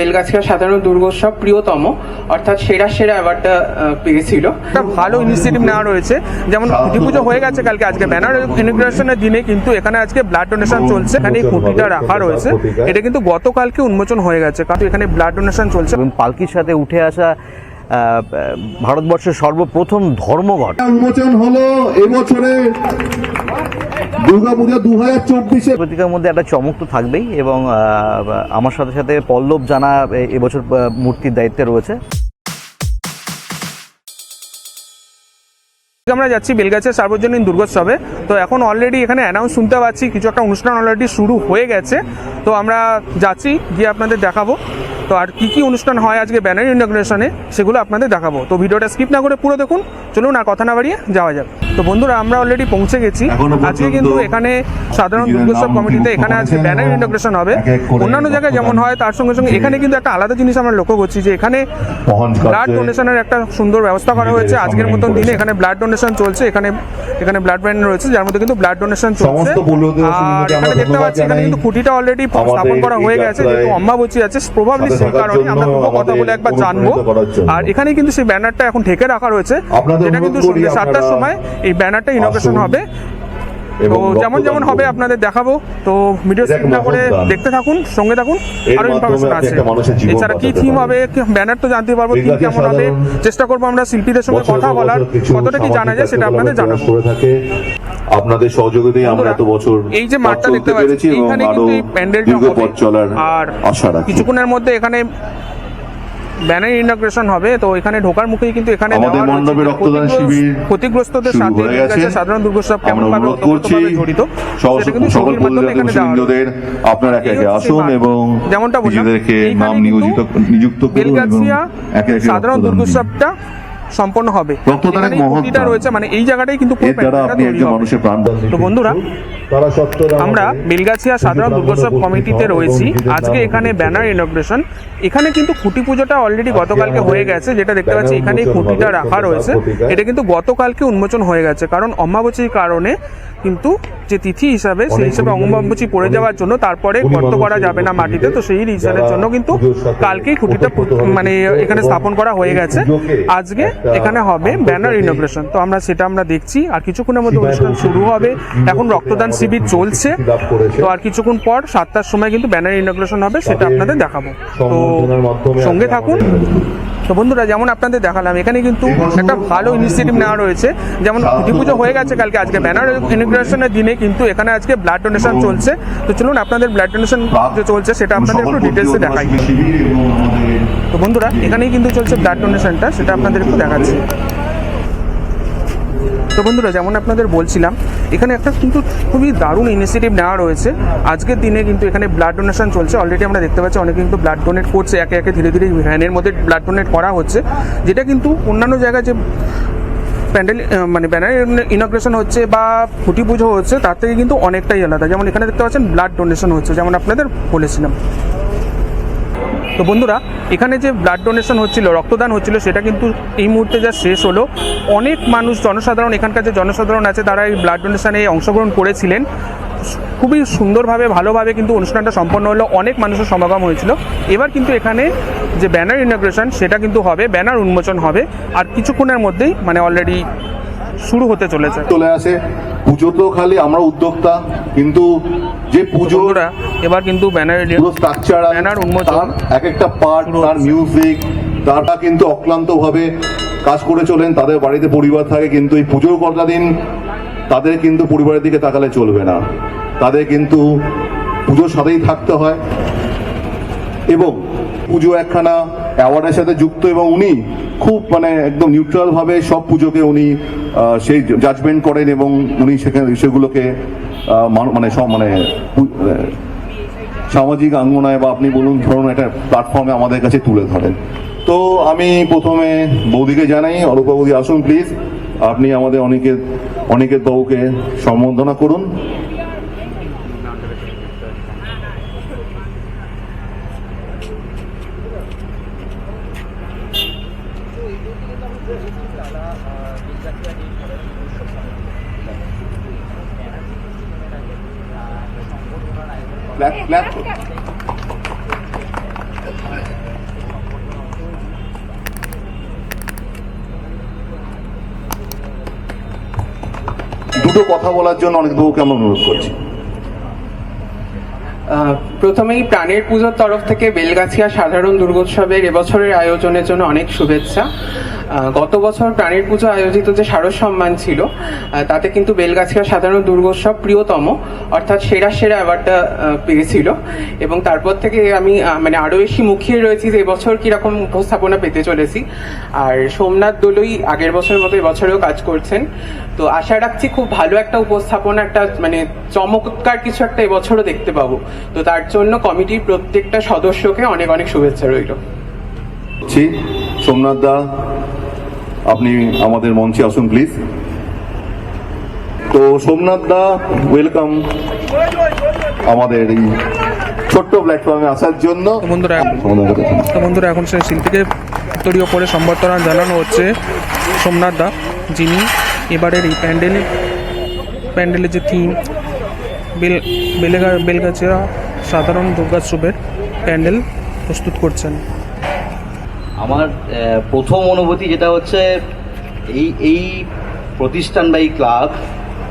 বেলগাছিয়া সাধারণ দুর্গোৎসব প্রিয়তম অর্থাৎ সেরা সেরা অ্যাওয়ার্ডটা পেয়েছিল। একটা ভালো ইনিশিয়েটিভ নেওয়া রয়েছে। যেমন খুঁটি পুজো হয়ে গেছে কালকে আজকে ব্যানার ইনিগ্রেশনের দিনে কিন্তু এখানে আজকে ব্লাড ডোনেশন চলছে। এখানে এই খুঁটিটা রাখা রয়েছে। এটা কিন্তু গতকালকে উন্মোচন হয়ে গেছে। কারণ এখানে ব্লাড ডোনেশন চলছে। এবং পালকির সাথে উঠে আসা ভারতবর্ষের সর্বপ্রথম ধর্মঘট। উন্মোচন হলো এবছরে দুর্গাপূজা দু হাজার চব্বিশে। পত্রিকার মধ্যে একটা চমক তো থাকবেই এবং আহ, আমার সাথে সাথে পল্লব জানা এবছর মূর্তির দায়িত্বে রয়েছে। আমরা যাচ্ছি বেলগাছের সার্বজনীন দুর্গোৎসবে। তো এখন অলরেডি এখানে অ্যানাউন্স শুনতে পাচ্ছি কিছু একটা অনুষ্ঠান অলরেডি শুরু হয়ে গেছে। তো আমরা যাচ্ছি গিয়ে আপনাদের দেখাবো। তো আর কি কি অনুষ্ঠান হয় আজকে ব্যানার ইনগ্রেশনে, সেগুলো আপনাদের দেখাবো। তো ভিডিওটা স্কিপ না করে পুরো দেখুন। চলুন আর কথা না বাড়িয়ে যাওয়া যাক। তো বন্ধুরা আমরা অলরেডি পৌঁছে গেছি। আজকে কিন্তু এখানে সাধারণ দুর্গোৎসব কমিটিতে এখানে আজকে ব্যানার এবং ইনগ্রেশন হবে। অন্যান্য জায়গায় যেমন হয় তার সঙ্গে সঙ্গে এখানে কিন্তু একটা আলাদা জিনিস আমরা লক্ষ্য করছি যে এখানে ব্লাড ডোনেশনের একটা সুন্দর ব্যবস্থা করা হয়েছে। আজকের মতন দিনে এখানে ব্লাড ডোনেশন চলছে এখানে এখানে ব্লাড ব্যাংক রয়েছে যার মধ্যে কিন্তু ব্লাড ডোনেশন চলছে। আর এখানে দেখতে পাচ্ছি এখানে কিন্তু খুঁটিটা অলরেডি স্থাপন করা হয়ে গেছে যেহেতু অম্বাবচী আছে প্রভাবলি সেই কারণে আমরা পুরো কথা বলে একবার জানব। আর এখানে কিন্তু সেই ব্যানারটা এখন ঢেকে রাখা রয়েছে। অনুরোধ কিন্তু সন্ধ্যে সাতটার সময় এই ব্যানারটা ইনোগ্রেশন হবে। তো যেমন যেমন হবে আপনাদের দেখাবো। তো ভিডিও এক স্ক্রিন করে দেখতে থাকুন সঙ্গে থাকুন আরও ইনফরমেশন আছে। এছাড়া কি থিম হবে? ব্যানার তো জানতে পারব থিম কেমন হবে? চেষ্টা করব আমরা শিল্পীদের সঙ্গে কথা বলার কতটা কি জানা যায় সেটা আপনাদের জানাব। আপনাদের সহযোগিতায় আমরা এত বছর এই যে মাঠটা দেখতে পাচ্ছি আরও কিন্তু এই প্যান্ডেলটা হবে। আর আশা কিছুক্ষণের মধ্যে এখানে ব্যানার ইনগ্রেশন হবে তো এখানে ঢোকার মুখেই কিন্তু এখানে আমাদের মণ্ডপে রক্তদান শিবির ক্ষতিগ্রস্তদের সাথে গেছে। সাধারণ দুর্গোৎসব কেমন ভাবে করছি জড়িত। সকল আপনারা একে একে আসুন এবং যেমনটা নিজেদেরকে নাম নিয়োজিত নিযুক্ত করুন এবং সাধারণ দুর্গোৎসবটা সম্পন্ন হবে। রক্তদানের রয়েছে মানে এই জায়গাটাই কিন্তু এর দ্বারা আপনি একজন মানুষের প্রাণদান তো বন্ধুরা আমরা বেলগাছিয়া সাধারণ দুর্গোৎসব কমিটিতে রয়েছি। আজকে এখানে ব্যানার ইনগ্রেশন এখানে কিন্তু খুঁটি পুজোটা অলরেডি গতকালকে হয়ে গেছে যেটা দেখতে পাচ্ছি এখানে খুঁটিটা রাখা রয়েছে। এটা কিন্তু গতকালকে উন্মোচন হয়ে গেছে কারণ অম্বাবচীর কারণে কিন্তু যে তিথি হিসাবে সেই হিসাবে অম্বাবচী পড়ে যাওয়ার জন্য তারপরে গর্ত করা যাবে না মাটিতে তো সেই রিজনের জন্য কিন্তু কালকেই খুঁটিটা মানে এখানে স্থাপন করা হয়ে গেছে। আজকে এখানে হবে ব্যানার ইনগ্রেশন তো আমরা সেটা আমরা দেখছি। আর কিছুক্ষণের মধ্যে অনুষ্ঠান শুরু হবে। এখন রক্তদান শিবির চলছে। তো আর কিছুক্ষণ পর সাতটার সময় কিন্তু ব্যানার ইনগ্রেশন হবে সেটা আপনাদের দেখাবো। তো সঙ্গে থাকুন। তো বন্ধুরা, যেমন আপনাদের দেখালাম, এখানে কিন্তু একটা ভালো ইনিশিয়েটিভ নেওয়া রয়েছে। যেমন পুজো হয়ে গেছে কালকে, আজকে ব্যানার ইনগ্রেশনের দিনে কিন্তু এখানে আজকে ব্লাড ডোনেশন চলছে। তো চলুন, আপনাদের ব্লাড ডোনেশন যে চলছে, সেটা আপনাদের একটু ডিটেলসে দেখাই। তো বন্ধুরা, এখানেই কিন্তু চলছে ব্লাড ডোনেশনটা সেটা আপনাদের একটু দেখাচ্ছি। তো বন্ধুরা, যেমন আপনাদের বলছিলাম এখানে একটা কিন্তু খুবই দারুণ ইনিশিয়েটিভ নেওয়া রয়েছে। আজকের দিনে কিন্তু এখানে ব্লাড ডোনেশন চলছে। অলরেডি আমরা দেখতে পাচ্ছি অনেকে কিন্তু ব্লাড ডোনেট করছে, একে একে ধীরে ধীরে ভ্যানের মধ্যে ব্লাড ডোনেট করা হচ্ছে। যেটা কিন্তু অন্যান্য জায়গায় যে প্যান্ডেল মানে ব্যানার ইনগ্রেশন হচ্ছে বা খুঁটি পুজো হচ্ছে, তার থেকে কিন্তু অনেকটাই আলাদা। যেমন এখানে দেখতে পাচ্ছেন ব্লাড ডোনেশন হচ্ছে, যেমন আপনাদের বলেছিলাম। তো বন্ধুরা এখানে যে ব্লাড ডোনেশন হচ্ছিল, রক্তদান হচ্ছিল, সেটা কিন্তু এই মুহূর্তে যা শেষ হলো। অনেক মানুষ, জনসাধারণ, এখানকার যে জনসাধারণ আছে, তারা এই ব্লাড ডোনেশনে অংশগ্রহণ করেছিলেন। খুবই সুন্দরভাবে, ভালোভাবে কিন্তু অনুষ্ঠানটা সম্পন্ন হলো। অনেক মানুষের সমাগম হয়েছিল। এবার কিন্তু এখানে যে ব্যানার ইনগ্রেশন সেটা কিন্তু হবে। ব্যানার উন্মোচন হবে। আর কিছুক্ষণের মধ্যেই মানে অলরেডি শুরু হতে চলেছে। চলে আসে। পুজো তো খালি আমরা উদ্যোক্তা কিন্তু যে পুজো বন্ধুরা এবার কিন্তু ব্যানার স্ট্রাকচার ব্যানার উন্মোচন এক একটা পার্ট তার মিউজিক তারা কিন্তু অক্লান্ত ভাবে কাজ করে চলেন। তাদের বাড়িতে পরিবার থাকে কিন্তু এই পুজোর কটা দিন তাদের কিন্তু পরিবারের দিকে তাকালে চলবে না। তাদের কিন্তু পুজোর সাথেই থাকতে হয়। এবং পুজো একখানা অ্যাওয়ার্ডের সাথে যুক্ত এবং উনি খুব মানে একদম নিউট্রাল ভাবে সব পুজোকে উনি সেই জাজমেন্ট করেন এবং উনি সেখানে সেগুলোকে মানে মানে সামাজিক আঙ্গনায় বা আপনি বলুন ধরুন একটা প্ল্যাটফর্মে আমাদের কাছে তুলে ধরেন। তো আমি প্রথমে বৌদিকে জানাই, অরূপা বৌদি আসুন প্লিজ আপনি আমাদের অনেকের অনেকের বাবুকে সম্বর্ধনা করুন। ব্ল্যাক ব্ল্যাক দুটো কথা বলার জন্য অনেক বউকে আমরা অনুরোধ করছি। প্রথমেই প্রাণের পুজোর তরফ থেকে বেলগাছিয়া সাধারণ দুর্গোৎসবের এবছরের আয়োজনের জন্য অনেক শুভেচ্ছা। গত বছর প্রাণের পুজো আয়োজিত যে শারদ সম্মান ছিল তাতে কিন্তু বেলগাছিয়া সাধারণ দুর্গোৎসব প্রিয়তম, অর্থাৎ সেরা সেরা অ্যাওয়ার্ডটা পেয়েছিল। এবং তারপর থেকে আমি মানে আরও বেশি মুখিয়ে রয়েছি যে এবছর কীরকম উপস্থাপনা পেতে চলেছি। আর সোমনাথ দোলই আগের বছরের মতো এবছরেও কাজ করছেন। তো আশা রাখছি খুব ভালো একটা উপস্থাপনা, একটা মানে চমৎকার কিছু একটা এবছরও দেখতে পাবো। তো তার জন্য কমিটির প্রত্যেকটা সদস্যকে অনেক অনেক শুভেচ্ছা রইল। সোমনাথ দা আপনি আমাদের মঞ্চে আসুন প্লিজ। তো সোমনাথ দা ওয়েলকাম আমাদের এই ছোট্ট প্ল্যাটফর্মে আসার জন্য। বন্ধুরা বন্ধুরা এখন সেই শিল্পীকে উত্তরীয় করে সম্বর্ধনা জানানো হচ্ছে সোমনাথ দা যিনি এবারের এই প্যান্ডেল প্যান্ডেলের যে থিম বেল, বেলেগা, বেলগাছিয়া সাধারণ দুর্গোৎসবের প্যান্ডেল প্রস্তুত করছেন। আমার প্রথম অনুভূতি যেটা হচ্ছে, এই এই প্রতিষ্ঠান বা এই ক্লাব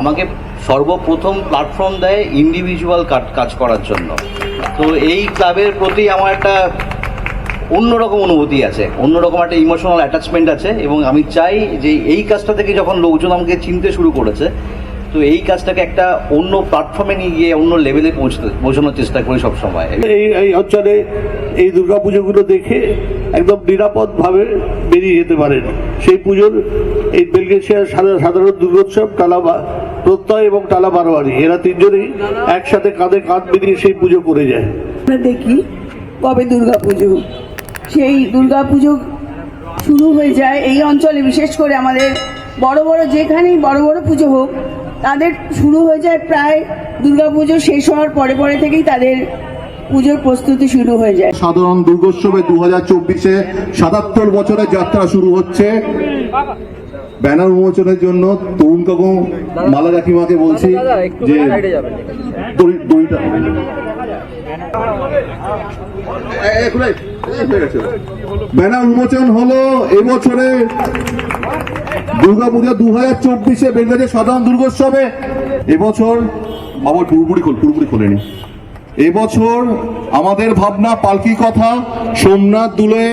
আমাকে সর্বপ্রথম প্ল্যাটফর্ম দেয় ইন্ডিভিজুয়াল কাজ করার জন্য। তো এই ক্লাবের প্রতি আমার একটা অন্যরকম অনুভূতি আছে, অন্যরকম একটা ইমোশনাল অ্যাটাচমেন্ট আছে এবং আমি চাই যে এই কাজটা থেকে যখন লোকজন আমাকে চিনতে শুরু করেছে তো এই কাজটাকে একটা অন্য প্ল্যাটফর্মে নিয়ে গিয়ে অন্য লেভেলে পৌঁছতে পৌঁছানোর চেষ্টা করি সবসময়। এই এই অঞ্চলে এই দুর্গাপুজোগুলো দেখে একদম নিরাপদভাবে বেরিয়ে যেতে পারেন। সেই পুজোর এই বেলগেছিয়ার সাধা- সাধারণ দুর্গোৎসব টালা বা- প্রত্যয় এবং টালা বারোয়ারি এরা তিনজনই একসাথে কাঁধে কাঁধ মিলিয়ে সেই পুজো করে যায়। আমরা দেখি কবে দুর্গা পুজো সেই দুর্গা পুজো শুরু হয়ে যায় এই অঞ্চলে বিশেষ করে আমাদের বড় বড় যেখানেই বড় বড় পুজো হোক তাদের শুরু হয়ে যায় প্রায় দুর্গা পুজো শেষ হওয়ার পরে পরে থেকেই তাদের পুজোর প্রস্তুতি শুরু হয়ে যায়। সাধারণ দুর্গোৎসবে দু হাজার চব্বিশে সাতাত্তর বছরের যাত্রা শুরু হচ্ছে। ব্যানার উন্মোচনের জন্য তরুণ কাকু মালা কাকিমাকে বলছি যে দড়ি- দড়িটা ব্যানার উন্মোচন হলো এবছরে দুর্গাপূজা দু হাজার চব্বিশে বেঙ্গাজে সাধারণ দুর্গোৎসবে। এবছর আবার পুরোপুরি খোল, পুরোপুরি খোলেনি। এবছর আমাদের ভাবনা পালকি কথা, সোমনাথ দুলে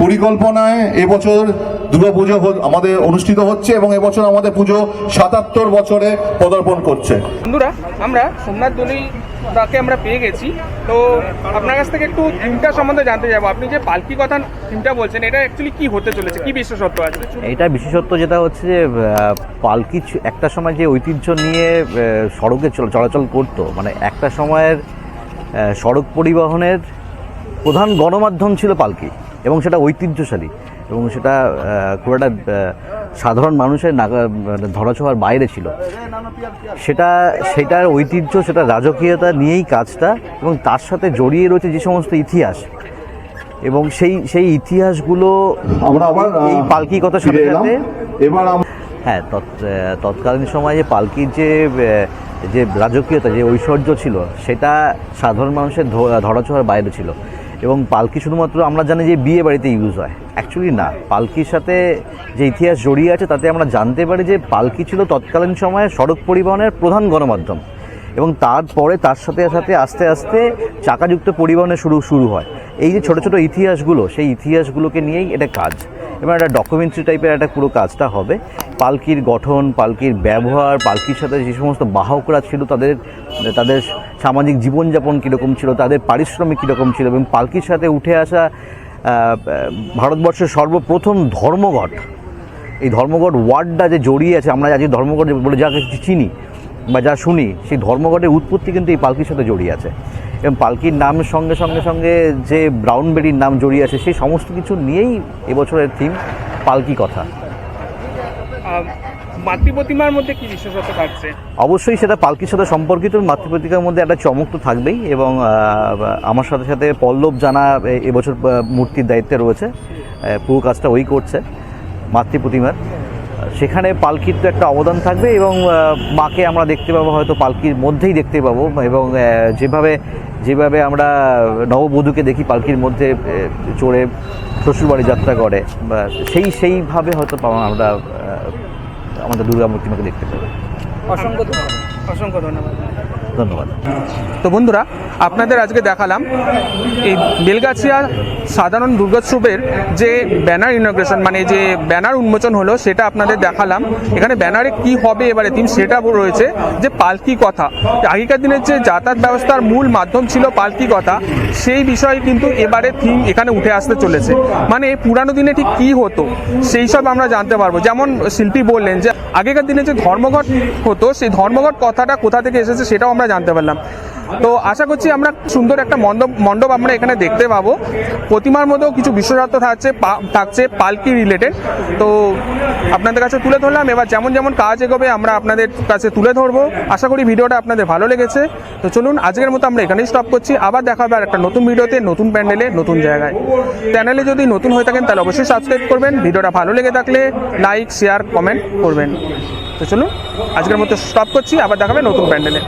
পরিকল্পনায় এবছর দুর্গাপুজো আমাদের অনুষ্ঠিত হচ্ছে এবং এবছর আমাদের পুজো সাতাত্তর বছরে পদার্পণ করছে। বন্ধুরা আমরা সোমনাথ দলি তাকে আমরা পেয়ে গেছি। তো আপনার কাছ থেকে একটু থিমটা সম্বন্ধে জানতে যাব। আপনি যে পালকি কথা থিমটা বলছেন এটা অ্যাকচুয়ালি কি হতে চলেছে? কি বিশেষত্ব আছে? এটা বিশেষত্ব যেটা হচ্ছে যে পালকি একটা সময় যে ঐতিহ্য নিয়ে সড়কে চল- চলাচল করতো মানে একটা সময়ের সড়ক পরিবহনের প্রধান গণমাধ্যম ছিল পালকি। এবং সেটা ঐতিহ্যশালী এবং সেটা খুব একটা সাধারণ মানুষের নাগা মানে ধরাছোঁয়ার বাইরে ছিল। সেটা সেটার ঐতিহ্য সেটা রাজকীয়তা নিয়েই কাজটা এবং তার সাথে জড়িয়ে রয়েছে যে সমস্ত ইতিহাস। এবং সেই সেই ইতিহাসগুলো আমরা আবার এই পালকি কথা সাথে সাথে এবার হ্যাঁ তৎ- তৎকালীন সময়ে যে পালকির যে যে রাজকীয়তা যে ঐশ্বর্য ছিল সেটা সাধারণ মানুষের ধরাছোঁয়ার বাইরে ছিল। এবং পালকি শুধুমাত্র আমরা জানি যে বিয়ে বাড়িতে ইউজ হয়। অ্যাকচুয়ালি না, পালকির সাথে যে ইতিহাস জড়িয়ে আছে তাতে আমরা জানতে পারি যে পালকি ছিল তৎকালীন সময়ে সড়ক পরিবহনের প্রধান গণমাধ্যম এবং তারপরে তার সাথে সাথে আস্তে আস্তে চাকাযুক্ত পরিবহনে শুরু শুরু হয়। এই যে ছোট ছোট ইতিহাসগুলো, সেই ইতিহাসগুলোকে নিয়েই এটা কাজ। এবং একটা ডকুমেন্টারি টাইপের একটা পুরো কাজটা হবে। পালকির গঠন, পালকির ব্যবহার, পালকির সাথে যে সমস্ত বাহকরা ছিল, তাদের তাদের সামাজিক জীবনযাপন কীরকম ছিল, তাদের পারিশ্রমিক কীরকম ছিল এবং পালকির সাথে উঠে আসা ভারতবর্ষের সর্বপ্রথম ধর্মঘট। এই ধর্মঘট ওয়ার্ডটা যে জড়িয়ে আছে, আমরা আজকে ধর্মঘট বলে যা কিছু চিনি বা যা শুনি সেই ধর্মঘটের উৎপত্তি কিন্তু এই পালকির সাথে জড়িয়ে আছে। এবং পালকির নামের সঙ্গে সঙ্গে সঙ্গে যে ব্রাউনবেরির নাম জড়িয়ে আছে সেই সমস্ত কিছু নিয়েই এবছরের থিম পালকি কথা। মাতৃপ্রতিমার মধ্যে কি বিশেষত্ব থাকছে? অবশ্যই সেটা পালকির সাথে সম্পর্কিত মাতৃপ্রতিকার মধ্যে একটা চমক তো থাকবেই এবং আমার সাথে সাথে পল্লব জানা এবছর মূর্তির দায়িত্বে রয়েছে। পুরো কাজটা ওই করছে মাতৃপ্রতিমার। সেখানে পালকির তো একটা অবদান থাকবে এবং মাকে আমরা দেখতে পাবো, হয়তো পালকির মধ্যেই দেখতে পাবো এবং যেভাবে যেভাবে আমরা নববধূকে দেখি পালকির মধ্যে চড়ে শ্বশুরবাড়ি যাত্রা করে সেই, সেইভাবে হয়তো আমরা আমাদের দুর্গা মূর্তিমাকে দেখতে পাবো। অসংখ্য ধন্যবাদ। অসংখ্য ধন্যবাদ। ধন্যবাদ। তো বন্ধুরা, আপনাদের আজকে দেখালাম এই বেলগাছিয়া সাধারণ দুর্গোৎসবের যে ব্যানার ইনগ্রেশন মানে যে ব্যানার উন্মোচন হলো, সেটা আপনাদের দেখালাম। এখানে ব্যানারে কি হবে এবারে থিম সেটা রয়েছে যে পালকি কথা। আগেকার দিনের যে যাতায়াত ব্যবস্থার মূল মাধ্যম ছিল পালকি কথা, সেই বিষয় কিন্তু এবারে থিম এখানে উঠে আসতে চলেছে। মানে পুরানো দিনে ঠিক কি হতো, সেই সব আমরা জানতে পারব। যেমন শিল্পী বললেন যে আগেকার দিনে যে ধর্মঘট হতো, সেই ধর্মঘট কথাটা কোথা থেকে এসেছে সেটাও আমরা জানতে পারলাম। তো আশা করছি আমরা সুন্দর একটা মণ্ডপ মণ্ডপ আমরা এখানে দেখতে পাবো। প্রতিমার মধ্যেও কিছু বিশেষত্ব থাকছে থাকছে পালকি রিলেটেড তো আপনাদের কাছে তুলে ধরলাম, এবার যেমন যেমন কাজ এগোবে আমরা আপনাদের কাছে তুলে ধরবো। আশা করি ভিডিওটা আপনাদের ভালো লেগেছে। তো চলুন, আজকের মতো আমরা এখানেই স্টপ করছি। আবার দেখা হবে আর একটা নতুন ভিডিওতে, নতুন প্যান্ডেলে, নতুন জায়গায়। চ্যানেলে যদি নতুন হয়ে থাকেন, তাহলে অবশ্যই সাবস্ক্রাইব করবেন। ভিডিওটা ভালো লেগে থাকলে লাইক শেয়ার কমেন্ট করবেন। তো চলুন, আজকের মতো স্টপ করছি। আবার দেখাবে নতুন প্যান্ডেলে।